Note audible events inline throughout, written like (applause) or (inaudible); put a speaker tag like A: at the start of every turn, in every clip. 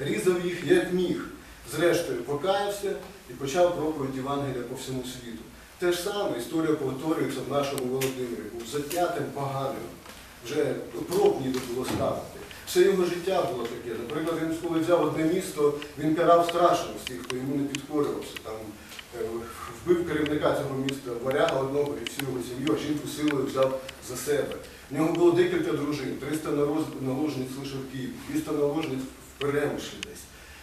A: різав їх як міг. Зрештою, покаявся і почав проповідь Євангелія по всьому світу. Те ж саме історія повторюється в нашому Володимирі. Був затятим поганим. Вже проб ніде було ставити. Все його життя було таке. Наприклад, він коли взяв одне місто, він карав страшно всіх, хто йому не підкорювався. Там е, вбив керівника цього міста, варяга одного і всю його сім'ю, а жінку силою взяв за себе. В нього було декілька дружин, 300 нароз- наложниць лише в Києві, 200 наложниць в Перемишлі десь.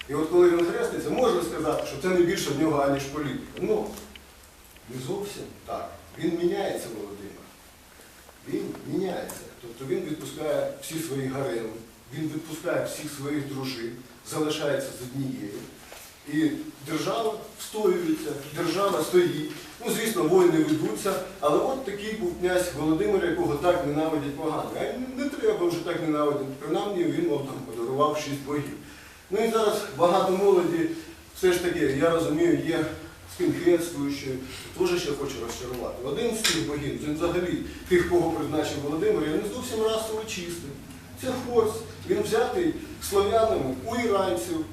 A: І от коли він хреститься, можна сказати, що це не більше в нього, аніж політика. Ну, не зовсім так. Він міняється, Володимир. Він міняється. Тобто він відпускає всі свої гареми, він відпускає всіх своїх дружин, залишається з однією. І держава встоюється, держава стоїть. Ну, звісно, воїни ведуться, але от такий був князь Володимир, якого так ненавидять погано. А не треба вже так ненавидіти. Принаймні він вам там подарував шість богів. Ну і зараз багато молоді, все ж таки, я розумію, є скінхедствуючі, теж ще хочу розчарувати. Один з цих богів, він взагалі тих, кого призначив Володимир, не зовсім расово чистий. Це хорс, він взятий слов'янами у іранців.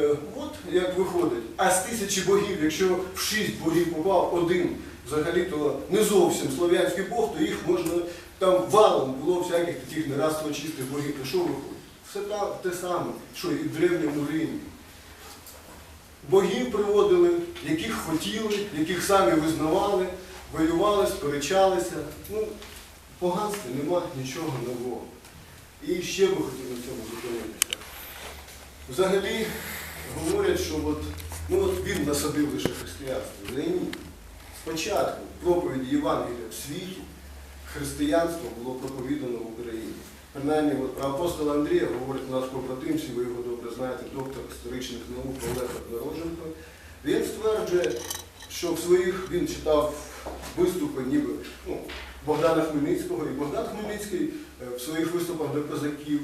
A: Е, От як виходить. А з тисячі богів, якщо в шість богів попав один, взагалі то не зовсім слов'янський бог, то їх можна там валом було всяких таких нерасово чистих богів. То що виходить? Все те саме, що і в древньому Римі. Богів приводили, яких хотіли, яких самі визнавали, воювали, сперечалися. Ну, поганстві нема нічого нового. І ще би хотів на цьому зупинитися. Взагалі говорять, що от, ну от він насадив лише християнство. Але. Спочатку проповіді Євангелія в світі християнство було проповідано в Україні. Принаймні, от про апостола Андрія говорить наш побратимці, ви його добре знаєте, доктор історичних наук Олег Народженко. Він стверджує, що в своїх він читав виступи ніби ну, Богдана Хмельницького, і Богдан Хмельницький е, в своїх виступах до козаків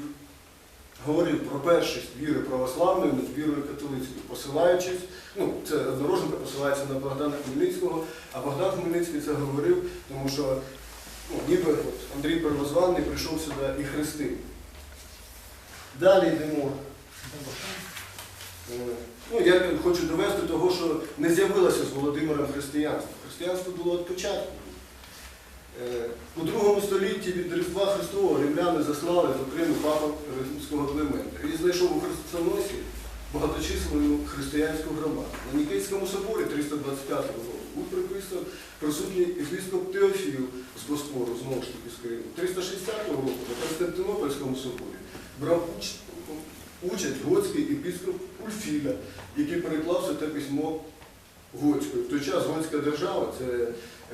A: говорив про першість віри православної над вірою католицькою, посилаючись, ну, це Однороженко посилається на Богдана Хмельницького, а Богдан Хмельницький це говорив, тому що ну, ніби от, Андрій Первозваний прийшов сюди і хрестив. Далі йдемо. Е, Ну, я хочу довести того, що не з'явилося з Володимиром християнство. Християнство було від початку. Е, У другому столітті від Різдва Христового римляни заслали до Криму папу римського Климента. І знайшов у Христоносі багаточисленну християнську громаду. На Нікейському соборі 325 року був приписаний присутній епископ Теофіл з Боспору, знову ж таки з Криму. 360 року на Константинопольському соборі брав участь готський епископ Ульфіля, який переклав це те письмо готською. В той час готська держава, це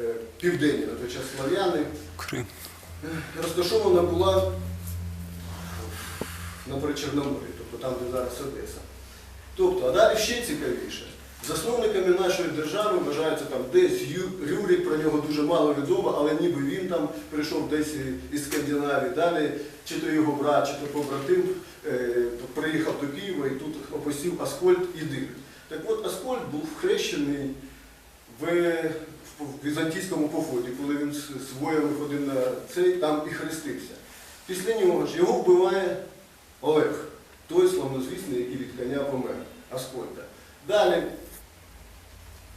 A: е, південні на той час слав'яни,
B: Крим.
A: розташована була на Причорномор'ї, тобто там, де зараз Одеса. Тобто, а далі ще цікавіше. Засновниками нашої держави вважаються там десь Рюрик, про нього дуже мало відомо, але ніби він там прийшов десь із Скандинавії. Далі чи то його брат, чи то побратим е, приїхав до Києва і тут опосів Аскольд і Дир. Так от Аскольд був хрещений в, в візантійському поході, коли він з, воями ходив на цей, там і хрестився. Після нього ж його вбиває Олег, той славнозвісний, який від коня помер, Аскольда. Далі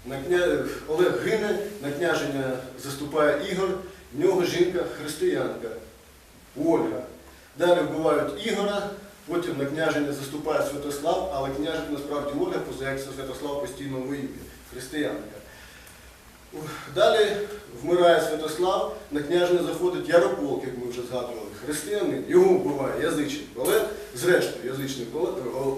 A: на кня... Олег гине, на княження заступає Ігор, в нього жінка християнка, Ольга. Далі вбивають Ігора, потім на княження заступає Святослав, але княжик насправді Ольга, поза Святослав постійно воює, християнка. Далі вмирає Святослав, на княжне заходить Ярополк, як ми вже згадували, християнин, його вбиває язичник Олег, зрештою язичник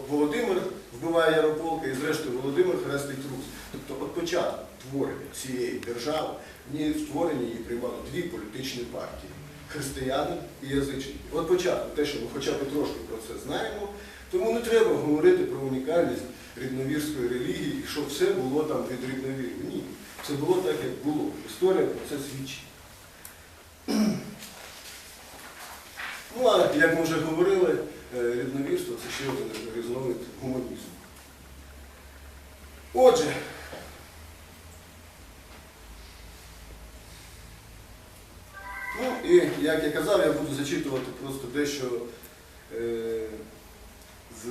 A: Володимир вбиває Ярополка і зрештою Володимир хрестить Русь. Тобто от початку творення цієї держави, в ній створення її приймали дві політичні партії християни і язичники. От початку, те, що ми хоча б трошки про це знаємо, тому не треба говорити про унікальність рідновірської релігії, і що все було там від рідновірів. Ні. Це було так, як було. Історія про це свідчить. (clears throat) Ну, а як ми вже говорили, е, рідновірство це ще один різновид гуманізму. Отже, ну і як я казав, я буду зачитувати просто дещо е, з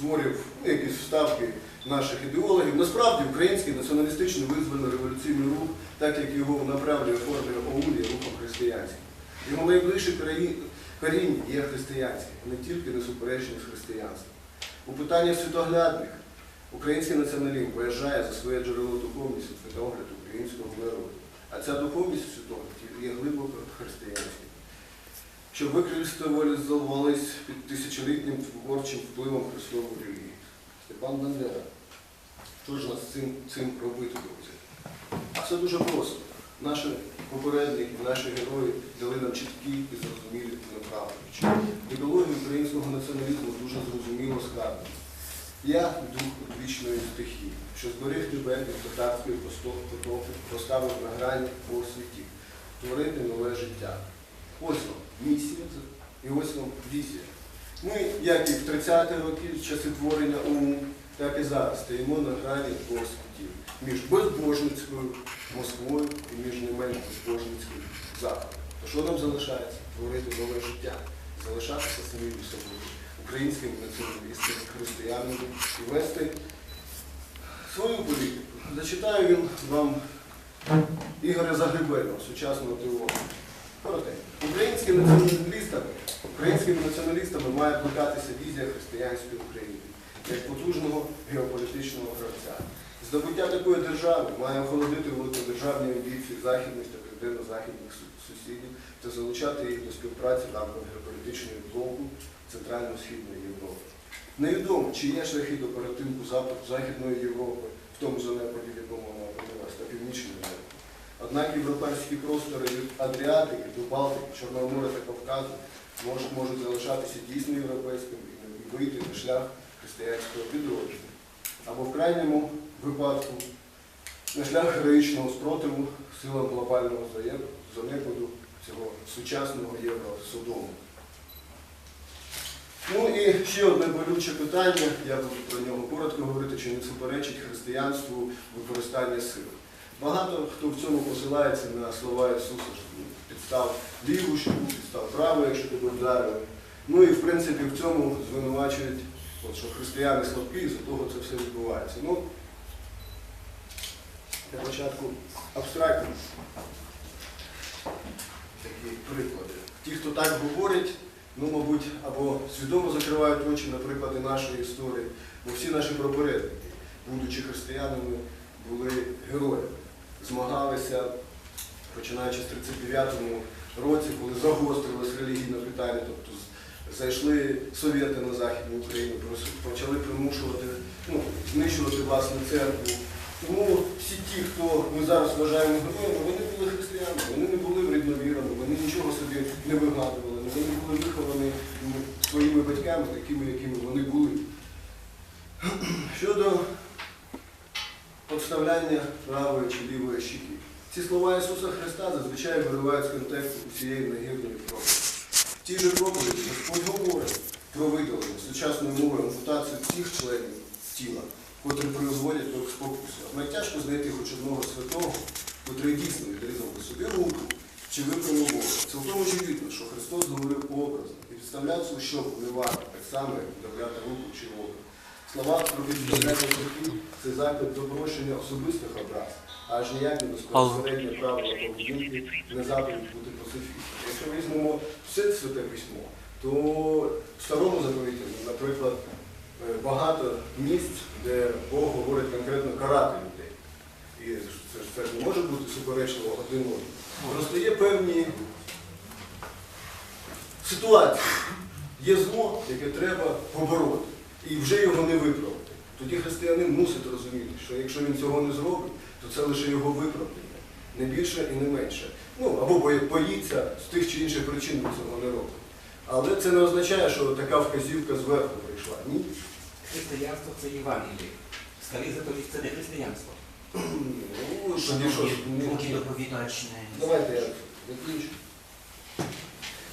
A: творів, ну, якісь вставки наших ідеологів. Насправді український націоналістичний визвольно революційний рух, так як його направлює формула ОУН, є рухом християнським. Його найближче краї- коріння є християнське, не тільки несуперечне з християнством. У питаннях світоглядних український націоналізм виїжджає за своє джерело духовності світогляд українського народу. А ця духовність в світогляді є глибоко християнською. Що використовувались під тисячолітнім творчим впливом Христової релігії. Степан Бандера. Що ж нас цим, цим робити, друзі? Все дуже просто. Наші попередники, наші герої дали нам чіткі і зрозумілі направлення. Ідеологія українського націоналізму дуже зрозуміло складена. Я дух одвічної стихії, що зберіг тебе від татарської потоки, поставив на грані по світі, творити нове життя. Ось вам місія і ось вам візія. Ми, як і в 30-ті роки, часи творення ОУН, так і зараз стоїмо на грані двох між безбожницькою Москвою і між не менш безбожницькою Заходом. То що нам залишається? Творити нове життя, залишатися самим собою, українським націоналістам, християнам, і вести свою політику. Зачитаю він вам Ігоря Загребельного, сучасного теолога. Коротенько. Українськими націоналістами, українськими націоналістами має плекатися візія християнської України як потужного геополітичного гравця. Здобуття такої держави має охолодити великодержавні амбіції західних та південно-західних сусідів та залучати їх до співпраці в рамках геополітичної блоку Центрально-Східної Європи. Невідомо, чи є шляхи до Запад- Західної Європи, в тому занепаді, в якому вона опинилась, та Північної Європи. Однак європейські простори від Адріатики до Балтики, Чорного моря та Кавказу можуть, можуть залишатися дійсно європейськими і вийти на шлях християнського підродження. Або в крайньому випадку на шлях героїчного спротиву силам глобального занепаду цього сучасного Євросодому. Ну і ще одне болюче питання, я буду про нього коротко говорити, чи не суперечить християнству використання сили. Багато хто в цьому посилається на слова Ісуса, що підстав ліву щоку, підстав праву, якщо тебе вдарили. Ну і в принципі в цьому звинувачують, от, що християни слабкі, і за того це все відбувається. Ну, для початку абстрактні такі приклади. Ті, хто так говорять, ну, мабуть, або свідомо закривають очі на приклади нашої історії, бо всі наші попередники, будучи християнами, були героями, змагалися, починаючи з 39-му році, коли загострилось релігійне питання, тобто зайшли совєти на Західну Україну, почали примушувати, ну, знищувати власну церкву. Тому всі ті, хто ми зараз вважаємо героями, вони були християнами, вони не були вредновірами, вони нічого собі не вигадували, вони не були виховані ну, своїми батьками, такими, якими вони були. Щодо подставляння правої чи лівої щіки. Ці слова Ісуса Христа зазвичай виривають з контексту цієї негідної проповіді. В тій же проповіді Господь говорить про видалення сучасною мовою ампутацію всіх членів тіла, котрі призводять до спокусу. Однак тяжко знайти хоч одного святого, котрий дійсно відрізав би собі руку чи випрямив голову. Цілком очевидно, що Христос говорив образно і підставляв підставлявся, що вбивати, так само, як вдавляти руку чи голову. Слова про відставляти руки – це заклик до прощення особистих образ, аж ніяк не безпосереднє правило поведінки, не заповідь бути пацифістом. Якщо візьмемо все святе письмо, то в старому заповіті, наприклад, е, багато місць, де Бог говорить конкретно карати людей. І це ж це не може бути суперечливо один одному. Просто є певні ситуації. Є зло, яке треба побороти, і вже його не виправити. Тоді християнин мусить розуміти, що якщо він цього не зробить, то це лише його виправдання, не більше і не менше. Ну, або боїться з тих чи інших причин він цього не робить. Але це не означає, що така вказівка зверху прийшла. Ні.
B: Християнство це Євангеліє. Старий заповідь це не християнство.
A: Ну, тоді що ж, ні. Давайте я закінчу.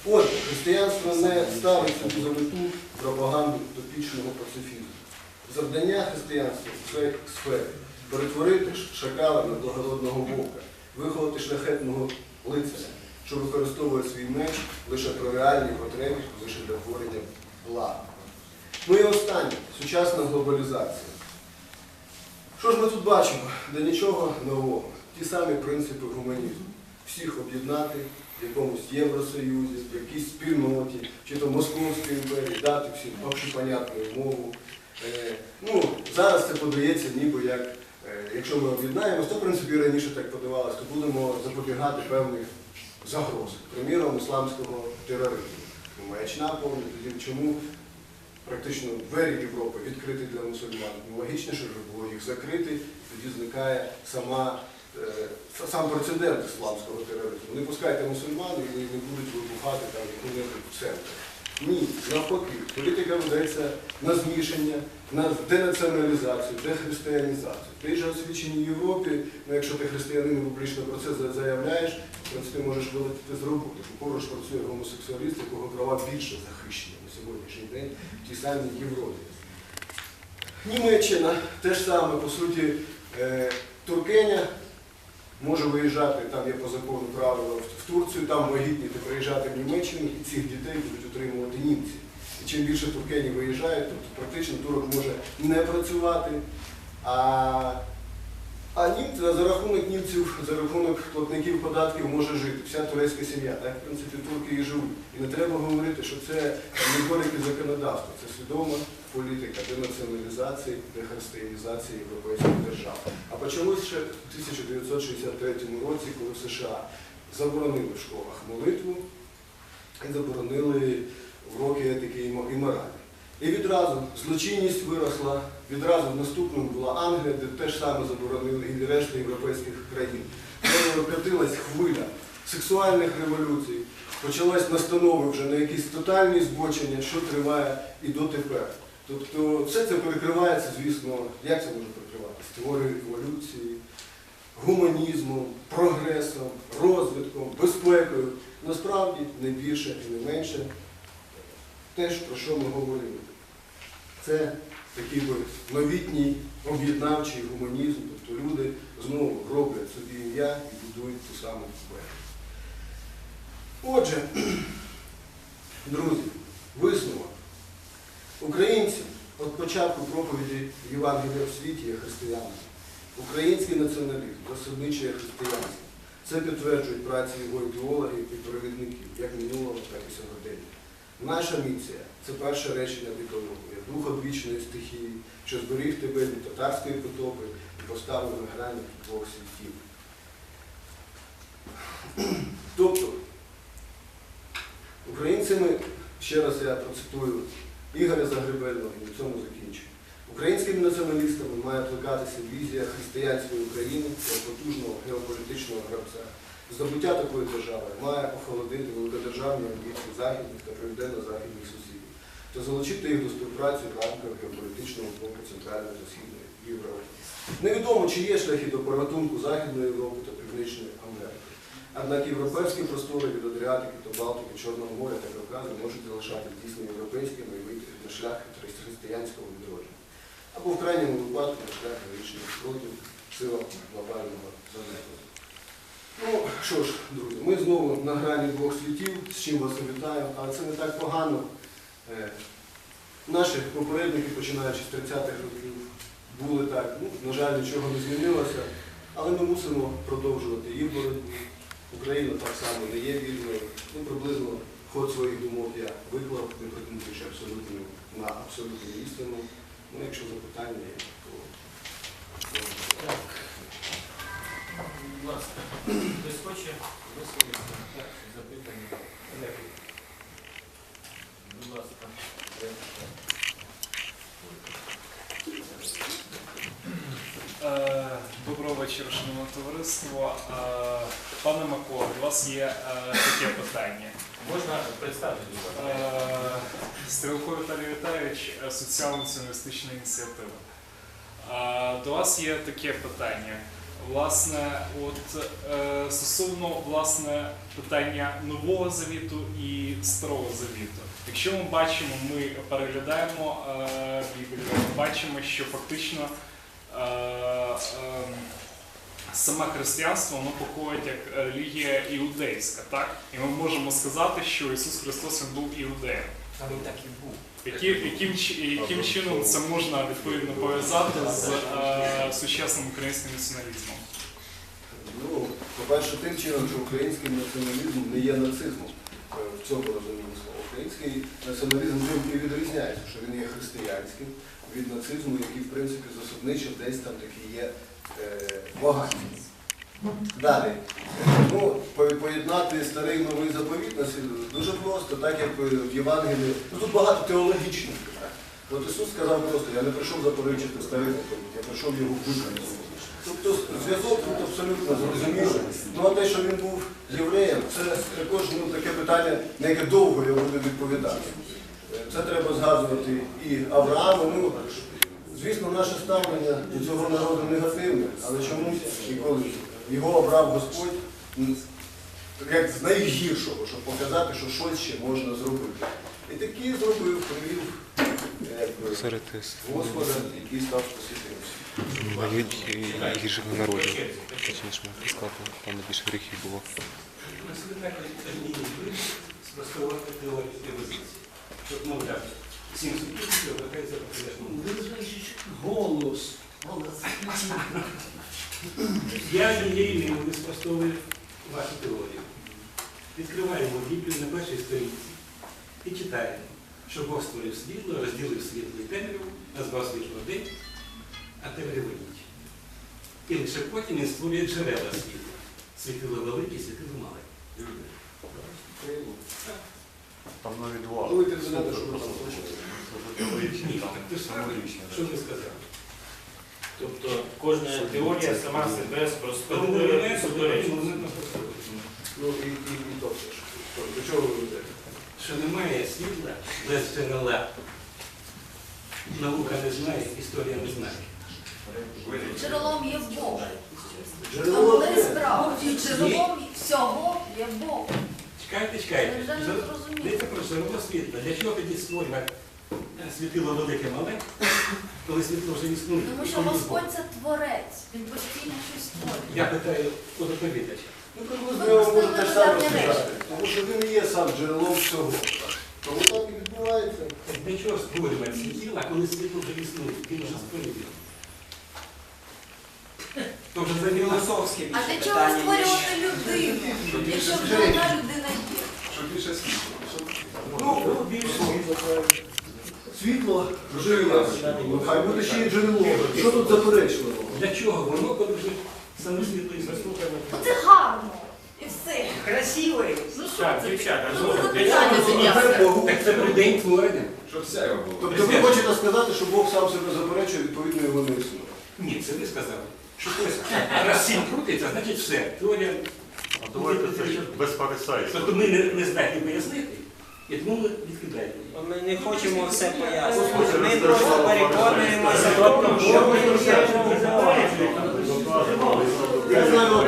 A: Отже, християнство не ставить собі за мету пропаганду топічного пацифізму. Завдання християнства в цій сфері перетворити шакала на благородного вовка, виховати шляхетного лицаря, що використовує свій меч лише при реальній потребі, лише для творення блага. Ну і останнє сучасна глобалізація. Що ж ми тут бачимо? Да нічого нового. Ті самі принципи гуманізму. Всіх об'єднати в якомусь Євросоюзі, в якійсь спільноті, чи то Московській імперії, дати всім общепонятну мову. Е, ну, зараз це подається ніби як, якщо ми об'єднаємось, то в принципі раніше так подавалось, то будемо запобігати певних загроз, приміром ісламського тероризму. Маячна тоді чому практично двері Європи відкриті для мусульман. Ну, логічніше вже було їх закрити, тоді зникає сама, е, сам прецедент ісламського тероризму. Не пускайте мусульман і не будуть вибухати там яку-небудь в центрі. Ні, навпаки, політика ведеться на змішання, на денаціоналізацію, дехристиянізацію. Ти ж освіченій Європі, ну якщо ти християнин публічно про це заявляєш, в принципі можеш вилетіти з роботи. Бо Поруч працює гомосексуаліст, якого права більше захищені на сьогоднішній день в тій самій Європі. Німеччина теж саме, по суті, е, Туркеня може виїжджати, там є по закону правила в- Турцію, там вагітніти, приїжджати в Німеччину, і цих дітей будуть утримувати німці. І чим більше туркенів виїжджають, тобто практично турок може не працювати, а, а німці за рахунок німців, за рахунок платників податків може жити. Вся турецька сім'я. Так, в принципі, турки і живуть. І не треба говорити, що це недоліки законодавства, це свідома політика денаціоналізації, дехристиянізації європейських держав. А почалось ще в 1963 році, коли в США заборонили в школах молитву і заборонили уроки етики і моралі. І відразу злочинність виросла, відразу наступним була Англія, де теж саме заборонили і решта європейських країн. Прокатилась хвиля сексуальних революцій, почалась настанови вже на якісь тотальні збочення, що триває і дотепер. Тобто все це перекривається, звісно, як це може перекриватися? Теорією еволюції, гуманізмом, прогресом, розвитком, безпекою. Насправді не більше і не менше те, про що ми говорили. Це такий би новітній об'єднавчий гуманізм, тобто люди знову роблять собі ім'я і будують ту саму себе. Отже, (clears throat) друзі, висновок. Українці від початку проповіді Євангелія в світі є християнами. Український націоналізм засадничує християнство. Це підтверджують праці його ідеологів і провідників, як минулого, так і сьогодення. Наша місія це перше речення як дух одвічної стихії, що зберіг тебе від татарської потопи і поставив на грані двох світів. Тобто, українцями, ще раз я процитую Ігоря Загребельного і на цьому закінчу. Українськими націоналістами має плекатися візія християнської України як потужного геополітичного гравця. Здобуття такої держави має охолодити великодержавні амбіції західних та південно-західних сусідів та залучити їх до співпраці в рамках геополітичного блоку Центральної та Східної Європи. Невідомо, чи є шляхи до порятунку Західної Європи та Північної Америки. Однак європейські простори від Адріатики до Балтики, Чорного моря та Кавказу можуть залишати дійсно європейськими і шлях християнського відродження. Або в крайньому випадку на шлях вирішення проти силам глобального занепаду. Ну що ж, друзі, ми знову на грані двох світів, з чим вас вітаю, але це не так погано. Е, Наші попередники, починаючи з 30-х років, були так, ну, на жаль, нічого не змінилося, але ми мусимо продовжувати їх боротьбу. Україна так само не є вільною. Ну, приблизно ход своїх думок я виклав, не претендуючи абсолютно на абсолютну істину. Ну, якщо запитання є, то.
C: Так. Будь ласка, хтось хоче висловитися? Запитання. Будь ласка.
D: Е, Доброго вечора, шановне товариство. Е, Пане Микола, у вас є е, таке питання.
C: Можна представити,
D: Стрілко Віталій Віталійович, е, соціально-націоналістична ініціатива. До вас є таке питання. Власне, от стосовно власне питання нового завіту і старого завіту. Якщо ми бачимо, ми переглядаємо Біблію, ми бачимо, що фактично саме християнство воно походить як релігія іудейська, так? І ми можемо сказати, що Ісус Христос він був іудеєм.
B: Саме так і був.
D: Які, яким, яким чином це можна відповідно пов'язати з е, сучасним українським націоналізмом?
A: Ну, по-перше, тим чином, що український націоналізм не є нацизмом е, в цьому розумінні слова. Український націоналізм тим і відрізняється, що він є християнським від нацизму, який, в принципі, засобничо десь там таки є е, вагань. Далі. Ну, поєднати старий і новий заповіт дуже просто, так як е, в Євангелії. Ну, тут багато теологічних питань. От Ісус сказав просто, я не прийшов заперечити старий заповіт, я прийшов його виконати. Тобто зв'язок тут абсолютно зрозумілий. Ну а те, що він був євреєм, це також ну, таке питання, на яке довго я буду відповідати. Це треба згадувати і Аврааму. Ну, звісно, наше ставлення до цього народу негативне, але чомусь ніколи його обрав Господь як з найгіршого, щоб показати, що щось ще можна зробити. І таки зробив, привів е. Господа, який став спасителем.
E: Гірших народів. Точніше, сказати, там більше гріхів було.
F: Голос.
B: Я однією мовою спростовую вашу теорію. Відкриваємо Біблію на першій сторінці і читаємо, що Бог створив світло, розділив світло і темряву, назвав світло день, а темряву ніч. І лише потім він створює джерела світла. Світило велике, світило мале.
G: Там навіть два.
A: Ну, і ти знаєте, що ви там.
B: Ні, так ти ж що ви сказали?
C: Тобто кожна теорія сама себе спростовує
B: ми.
A: Ну і, і, і то все ж. До чого ви ведете?
B: що немає світла без джерела. Наука не знає, історія не знає.
H: Джерелом є Бог.
A: Джерело
H: Але справа, джерелом всього є Бог.
B: Чекайте, чекайте. Дивіться про джерело світла. Для чого тоді е, світило велике мале, коли світло вже існує?
H: Тому що Господь це творець, він постійно щось створює.
B: Я питаю у доповідача.
A: Ну, я вам можу те саме сказати. Тому що він і є сам джерелом всього. Тому так і відбувається.
B: Для чого створювати світило, а коли світло вже існує? Він вже створює. То вже заміна.
F: Філософське
H: А для чого
F: питання, ніж
H: створювати людину, якщо вже одна людина є?
A: Щоб більше світла. Щоб-
B: Ну, ну, більше.
A: Світло. Ну, Хай буде ще й джерело. Що тут заперечливого?
B: Для чого воно, коли вже саме світло і існує?
H: Оце гарно. І все.
F: красивий.
H: Ну що
C: Так,
H: це?
C: дівчата,
H: Ну, це
C: це
A: Богу.
B: Так це про день творення.
A: Тобто ви хочете сказати, що Бог сам себе заперечує, відповідно його не існує.
B: Ні, це ви сказали. Що хтось раз сім крутиться, значить все. Теорія.
G: А давайте це ж без парисайства.
B: Тобто ми не, не здатні пояснити, і тому ми відкидаємо. її.
F: Ми не хочемо все пояснити. Ми просто переконуємося в тому, що ми
A: Я знаю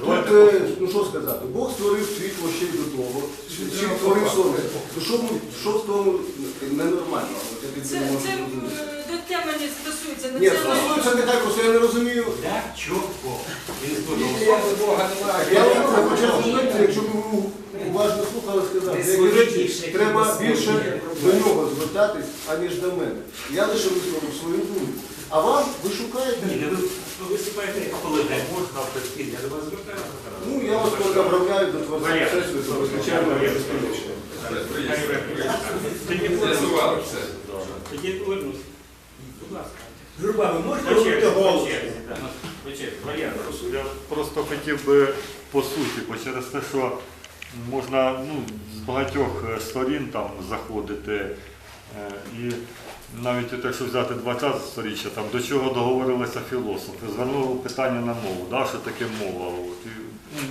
A: Тут, е, ну що сказати, Бог створив світло ще й до того, світ створив сонце. То що, що в тому? От я
I: Це,
A: не можу
I: це
A: зрозуміти.
I: е, до теми не стосується.
A: Ні, стосується не так, просто я не розумію.
B: Для чого? Він.
A: Я вам на початку лекції, якщо б ви уважно слухали, сказав, деякі речі треба більше до нього звертатись, аніж до мене. Я лише висловив свою думку. А вам ви шукаєте?
B: Ні, не ви ви виступаєте як колега. Можна і я до вас звертаюся.
A: Ну, я вас направляю до Творця Всесвіту, звичайно, я безконечно.
B: Тоді повернусь. Тоді повернусь. Будь ласка.
F: Журба, ви можете робити голос?
C: Валерій,
G: Я просто хотів би по суті, бо через те, що можна ну, з багатьох е, сторін там заходити. е, І навіть якщо взяти 20 сторіччя, там до чого договорилися філософи, звернули питання на мову, да, що таке мова. От. І,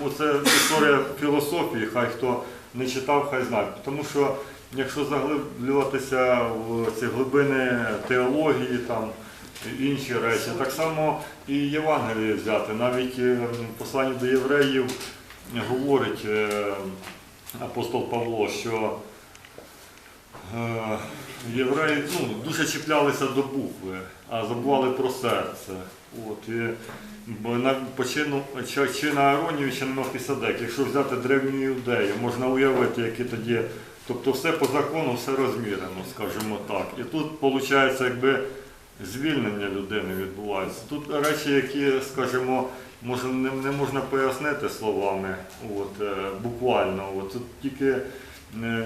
G: ну, це історія філософії, хай хто не читав, хай знає. Тому що якщо заглиблюватися в ці глибини теології, там, інші речі, так само і Євангеліє взяти. Навіть е, в посланні до євреїв говорить е, апостол Павло, що е, євреї ну, дуже чіплялися до букви, а забували про серце. От, і, бо на почину чи, на Аронію, чи на Мелхиседек, якщо взяти древню іудею, можна уявити, які тоді. Тобто все по закону, все розмірено, скажімо так. І тут виходить, якби звільнення людини відбувається. Тут речі, які, скажімо, може, не, можна пояснити словами, от, е, буквально. От, тут тільки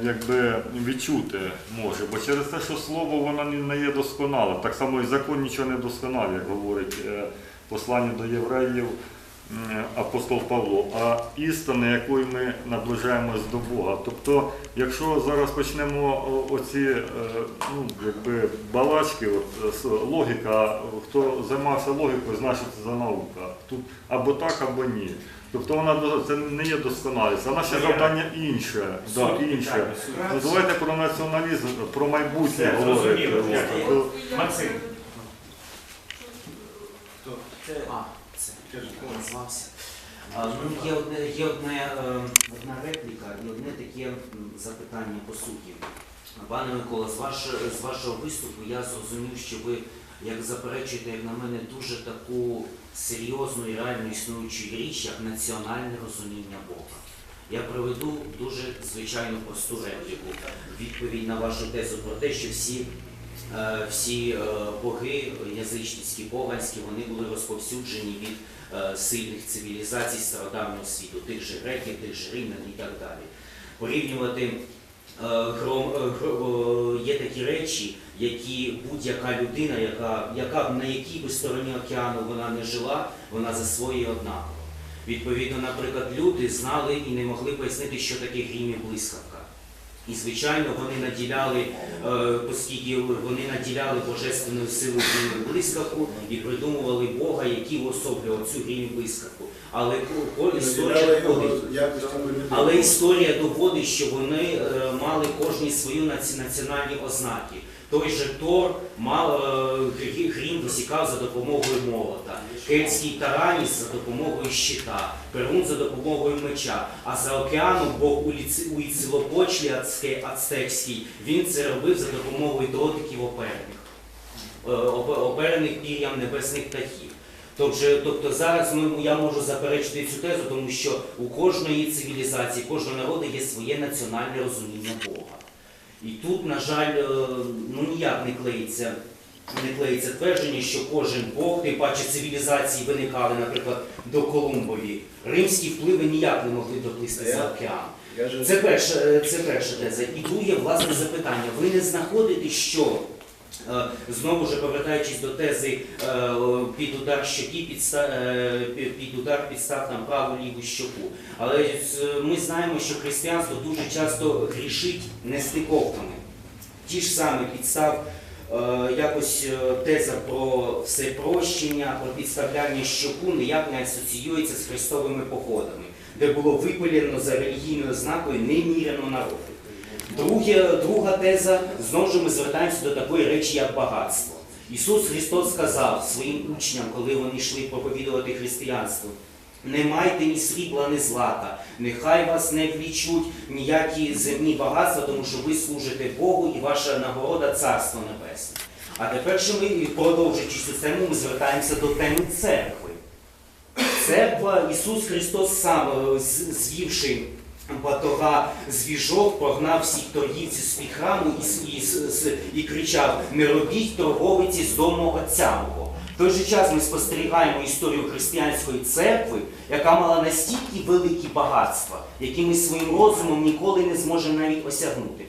G: якби, відчути може. Бо через те, що слово воно не є досконале. Так само і закон нічого не досконале, як говорить е, послання до євреїв апостол Павло, а істина, якою ми наближаємось до Бога. Тобто, якщо зараз почнемо оці е, ну, якби, балачки, от, логіка, хто займався логікою, значить це за наука. Тут або так, або ні. Тобто вона це не є досконалість, а наше завдання інше. Да, інше. Ну, давайте про націоналізм, про майбутнє говорити. тобто,
C: Максим.
F: Це, а, це назвався. А, ну, є одне, є одне, е, одна репліка і одне таке запитання по суті. Пане Микола, з, ваш, з вашого виступу я зрозумів, що ви як заперечуєте, як на мене, дуже таку серйозну і реально існуючу річ, як національне розуміння Бога. Я приведу дуже звичайну просту репліку. Відповідь на вашу тезу про те, що всі Е, всі е, боги язичницькі, поганські, вони були розповсюджені від сильних цивілізацій стародавнього світу, тих же греків, тих же римлян і так далі. Порівнювати е, е, е, є такі речі, які будь-яка людина, яка, яка на якій би стороні океану вона не жила, вона засвоює однаково. Відповідно, наприклад, люди знали і не могли пояснити, що таке грім і блискавка. І, звичайно, вони наділяли, е, оскільки вони наділяли божественною силою грім блискавку і придумували Бога, який уособлював цю грім блискавку. Але історія доводить, але історія доводить, що вони е, мали кожні свої наці- національні ознаки. Той же Тор мав е, грім висікав за допомогою молота, кельтський тараніс за допомогою щита, перун за допомогою меча. А за океаном Бог у ацке- ацтекський він це робив за допомогою дротиків оперених, е, оперених пір'ям небесних птахів. Тобто, тобто зараз ми, я можу заперечити цю тезу, тому що у кожної цивілізації, кожного народу є своє національне розуміння Бога. І тут, на жаль, е, ну ніяк не клеїться, не клеїться твердження, що кожен Бог, тим паче цивілізації виникали, наприклад, до Колумбові. Римські впливи ніяк не могли доплисти за океан. Це перша, е, це перша теза. І друге, власне, запитання. Ви не знаходите, що знову ж повертаючись до тези е, під удар щоки, е, під- під удар підстав там праву ліву щоку. Але е, ми знаємо, що християнство дуже часто грішить нестиковками. Ті ж самі підстав. е, Якось е, теза про всепрощення, про підставляння щоку ніяк не асоціюється з хрестовими походами, де було випилено за релігійною ознакою неміряно народу. Друге, друга теза, знову ж ми звертаємося до такої речі, як багатство. Ісус Христос сказав своїм учням, коли вони йшли проповідувати християнство, не майте ні срібла, ні злата, нехай вас не влічуть ніякі земні багатства, тому що ви служите Богу і ваша нагорода Царство Небесне. А тепер, що ми, продовжуючи цю тему, ми звертаємося до теми церкви. Церква Ісус Христос сам, е, звівши батога з віжок, прогнав всіх торгівців з під храму і, і, с- і кричав: не робіть торговиці з дому Отця мого. В той же час ми спостерігаємо історію християнської церкви, яка мала настільки великі багатства, які ми своїм розумом ніколи не зможемо навіть осягнути.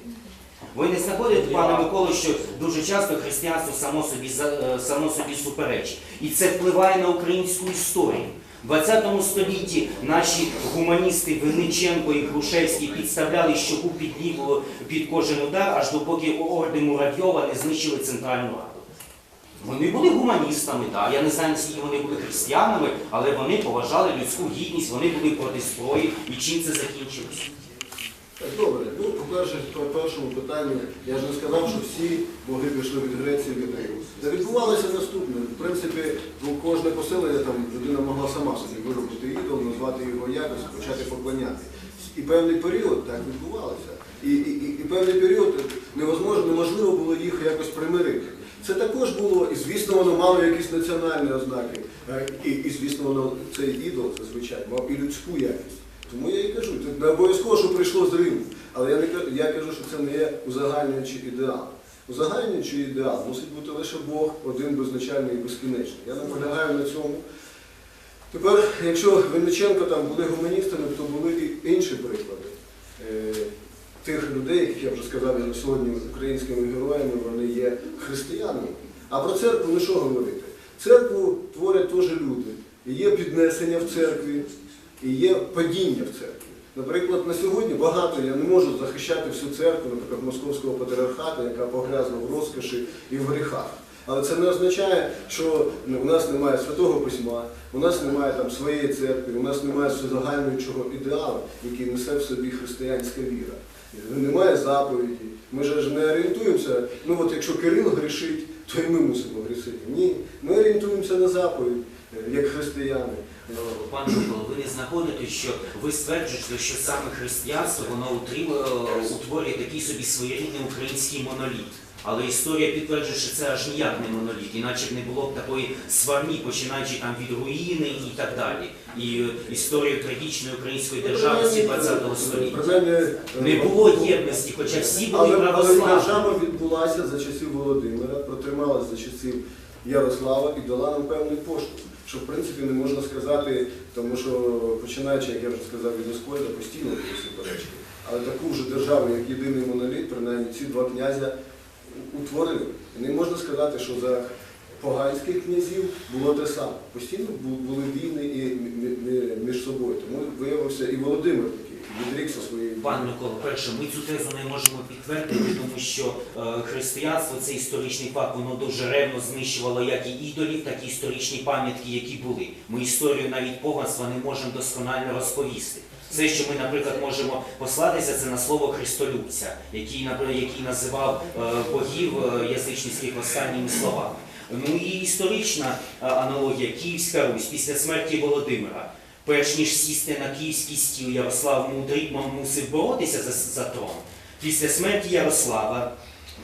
F: Ви не знаходите, пане Миколо, що дуже часто християнство само собі, е, само собі суперечить. І це впливає на українську історію. В 20 столітті наші гуманісти Винниченко і Грушевський підставляли щоку під ліву під кожен удар, аж допоки орди Муравйова не знищили Центральну Раду. Вони були гуманістами, так. Я не знаю, наскільки вони були християнами, але вони поважали людську гідність, вони були проти зброї. І чим це закінчилося?
A: Добре, ну, по-перше, по першому питанню, я ж не сказав, що всі боги пішли від Греції від Риму. Відбувалося наступне. В принципі, ну, кожне поселення там людина могла сама собі виробити ідол, назвати його якось, почати поклоняти. І певний період так відбувалося. І, і, і, і певний період невозможно, неможливо було їх якось примирити. Це також було, і звісно, воно мало якісь національні ознаки. Е, І, і звісно, воно цей ідол зазвичай мав і людську якість. Тому я і кажу, не обов'язково, що прийшло з Риму. Але я, не, ка- я кажу, що це не є узагальнюючий ідеал. Узагальнюючий ідеал мусить бути лише Бог, один беззначальний і безкінечний. Я наполягаю на цьому. Тепер, якщо Винниченко там були гуманістами, то були і інші приклади. Е, Тих людей, яких я вже сказав, сьогодні українськими героями, вони є християнами. А про церкву ну що говорити? Церкву творять теж люди. Є піднесення в церкві, і є падіння в церкві. Наприклад, на сьогодні багато я не можу захищати всю церкву, наприклад, московського патріархату, яка погрязла в розкоші і в гріхах. Але це не означає, що у нас немає святого письма, у нас немає там своєї церкви, у нас немає всезагальнуючого ідеалу, який несе в собі християнська віра. Немає заповіді. Ми ж не орієнтуємося, ну от якщо Кирил грішить, то і ми мусимо грішити. Ні, ми орієнтуємося на заповідь, е, як християни.
F: Ну, Пане Микола, ви не знаходите, що ви стверджуєте, що саме християнство воно утримує, утворює такий собі своєрідний український моноліт. Але історія підтверджує, що це аж ніяк не моноліт, іначе б не було б такої сварні, починаючи там від руїни і так далі. І е, історію трагічної української державності ХХ століття.
A: Принаймні, е,
F: Не було єдності, хоча всі були
A: Але, але держава відбулася за часів Володимира, протрималася за часів Ярослава і дала нам певний поштовх. Що в принципі не можна сказати, тому що починаючи, як я вже сказав, від Оскольда, постійно були суперечки. Але таку вже державу, як єдиний моноліт, принаймні ці два князя утворили. І не можна сказати, що за поганських князів було те саме. Постійно були війни і мі- мі- між собою. Тому виявився і Володимир відрікся своєї.
F: Пан Микола, перше, ми цю тезу не можемо підтвердити, (clears throat) тому що е, християнство це історичний факт, воно дуже ревно знищувало як і ідолів, так і історичні пам'ятки, які були. Ми історію навіть поганства не можемо досконально розповісти. Все, що ми, наприклад, можемо послатися, це на слово Христолюбця, який, наприклад, який називав е, богів е, язичницьких останніми словами. Ну і історична е, аналогія Київська Русь після смерті Володимира. Перш ніж сісти на київський стіл, Ярослав Мудрий мусив боротися за, за трон. Після смерті Ярослава,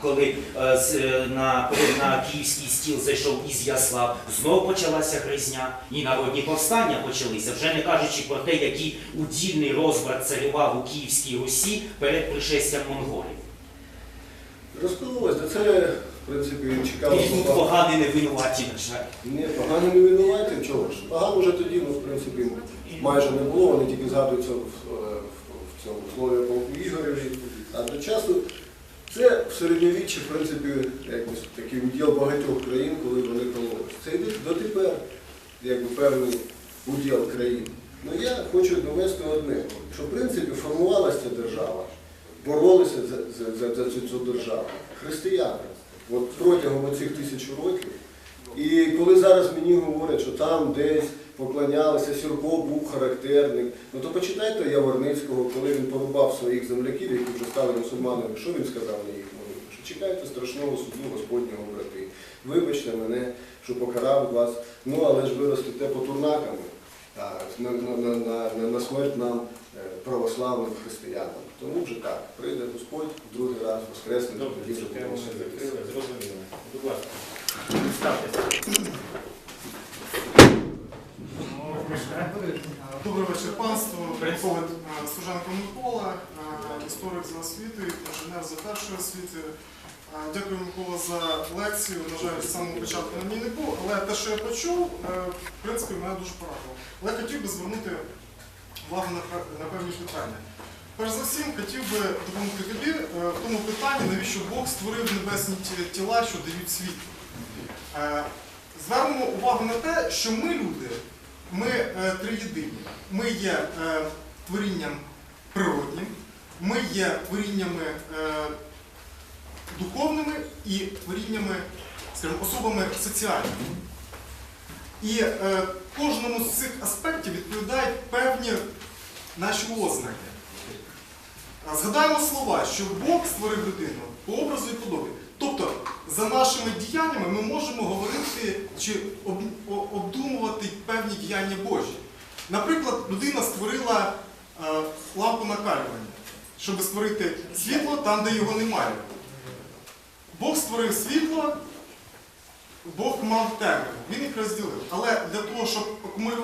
F: коли е, е, на, на київський стіл зайшов Ізяслав, знову почалася гризня, і народні повстання почалися, вже не кажучи про те, який удільний розбрат царював у Київській Русі перед пришестям монголів.
A: Розпилилось, це, в принципі, чекало.
F: І тут погані не винуваті, на жаль.
A: Ні, погано не винуваті, чого ж. Погано вже тоді, ну, в принципі, майже не було, вони тільки згадуються в, е, в, в цьому слові полку Ігореві. А до часу це в середньовіччі, в принципі, якось такий уділ багатьох країн, коли вони кололися. Це йде дотепер, якби певний уділ країн. Ну я хочу довести одне, що в принципі формувалася ця держава, боролися за, за, за, за цю державу. Християни. От протягом цих тисяч років. І коли зараз мені говорять, що там десь поклонялися, Сірко був характерник, ну то почитайте Яворницького, коли він порубав своїх земляків, які вже стали мусульманами, що він сказав на їх молитві? Що чекайте страшного суду Господнього брати. Вибачте мене, що покарав вас, ну але ж ви ростете потурнаками а, на, смерть нам е, православним християнам. Тому вже так, прийде Господь другий раз воскресне,
C: Добре,
A: тоді
C: цю тему ми закрили, зрозуміло. Будь ласка, ставтеся.
J: Добрий вечір, панство. Е, Микола, е, історик за освітою, інженер за першою освітою. Дякую, Микола, за лекцію. На жаль, з самого початку на ній не був, але те, що я почув, е, в принципі, мене дуже порадило. Але хотів би звернути увагу на певні питання. Перш за всім, хотів би допомогти тобі е, в тому питанні, навіщо Бог створив небесні тіла, що дають світло. Е, Звернемо увагу на те, що ми, люди, ми триєдині. Ми є творінням природнім, ми є творіннями духовними і творіннями, скажімо, особами соціальними. І е, кожному з цих аспектів відповідають певні наші ознаки. Згадаємо слова, що Бог створив людину по образу і подобі. Тобто, за нашими діяннями ми можемо говорити чи об- обдумувати певні діяння Божі. Наприклад, людина створила е, лампу накалювання, щоб створити світло там, де його немає. Бог створив світло, Бог мав темряву, він їх розділив. Але для того, щоб акумулювати